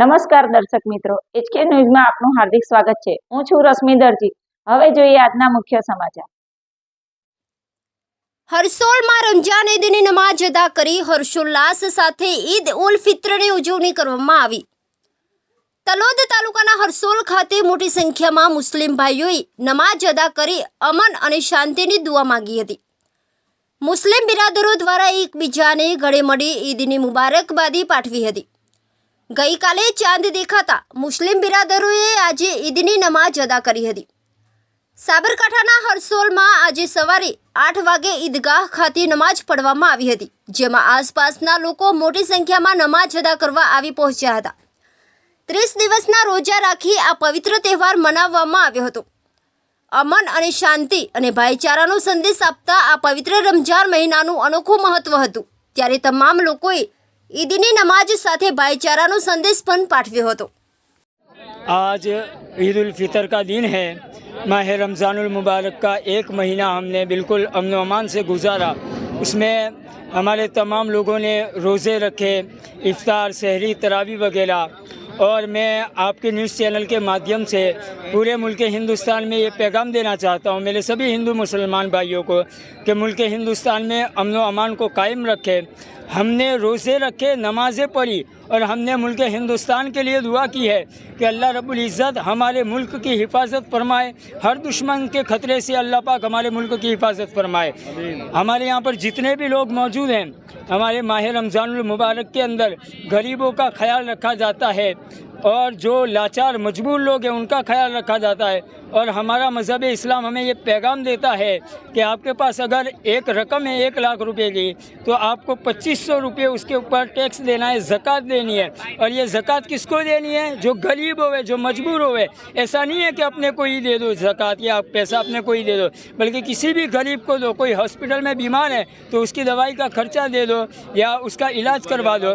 નમસ્કાર દર્શક મિત્રો એચકે ન્યૂઝમાં આપનું હાર્દિક સ્વાગત છે. હું છું રશ્મિ દરજી. હવે જોઈએ આજના મુખ્ય સમાચાર. હરસોલમાં રમજાન ઈદની નમાજ અદા કરી હર્ષોલ્લાસ સાથે ઈદ ઉલ ફિત્રની ઉજવણી કરવામાં આવી. તલોદ તાલુકાના હરસોલ ખાતે મોટી સંખ્યામાં મુસ્લિમ ભાઈઓએ નમાજ અદા કરી અમન અને શાંતિની દુઆ માંગી હતી. મુસ્લિમ બિરાદરો દ્વારા એકબીજાને ગળે મળી ઈદની મુબારકબાદી પાઠવી હતી. ગઈકાલે ચાંદ દેખાતા મુસ્લિમ બિરાદરોએ આજે ઈદની નમાજ અદા કરી હતી. સાબરકાંઠાના હરસોલમાં આજે સવારે આઠ વાગે ઈદગાહ ખાતે નમાજ પઢવામાં આવી હતી, જેમાં આસપાસના લોકો મોટી સંખ્યામાં નમાજ અદા કરવા આવી પહોંચ્યા હતા. ત્રીસ દિવસના રોજા રાખી આ પવિત્ર તહેવાર મનાવવામાં આવ્યો હતો. અમન અને શાંતિ અને ભાઈચારાનો સંદેશ આપતા આ પવિત્ર રમઝાન મહિનાનું અનોખું મહત્વ હતું. ત્યારે તમામ લોકોએ ઈદની નમાજ સાથે ભાઈચારાનો સંદેશ પણ પાઠવ્યો હતો. آج عید الفطر کا دن ہے ماہ رمضان المبارک کا ایک مہینہ ہم نے بالکل امن و امان سے گزارا اس میں ہمارے تمام لوگوں نے روزے رکھے افطار سحری تراوی وغیرہ اور میں آپ کے نیوز چینل کے مادھیم سے پورے ملک ہندوستان میں یہ پیغام دینا چاہتا ہوں۔ میرے سبھی ہندو مسلمان بھائیوں کو کہ ملک ہندوستان میں امن و امان کو قائم رکھے۔ ہم نے روزے رکھے، نمازیں پڑھی۔ اور ہم نے ملک ہندوستان کے لیے دعا کی ہے کہ اللہ رب العزت ہمارے ملک کی حفاظت فرمائے، ہر دشمن کے خطرے سے اللہ پاک ہمارے ملک کی حفاظت فرمائے۔ ہمارے یہاں پر جتنے بھی لوگ موجود ہیں، ہمارے ماہ رمضان المبارک کے اندر غریبوں کا خیال رکھا جاتا ہے۔ اور جو لاچار مجبور لوگ ہیں، ان کا خیال رکھا جاتا ہے۔ اور ہمارا مذہب اسلام ہمیں یہ پیغام دیتا ہے کہ آپ کے پاس اگر ایک رقم ہے ایک لاکھ روپے کی، تو آپ کو پچیس سو روپے اس کے اوپر ٹیکس دینا ہے، زکوٰۃ دینی ہے۔ اور یہ زکوٰۃ کس کو دینی ہے؟ جو غریب ہوئے، جو مجبور ہوئے۔ ایسا نہیں ہے کہ اپنے کو ہی دے دو زکوٰۃ یا پیسہ اپنے کو ہی دے دو، بلکہ کسی بھی غریب کو دو۔ کوئی ہاسپٹل میں بیمار ہے تو اس کی دوائی کا خرچہ دے دو یا اس کا علاج کروا دو۔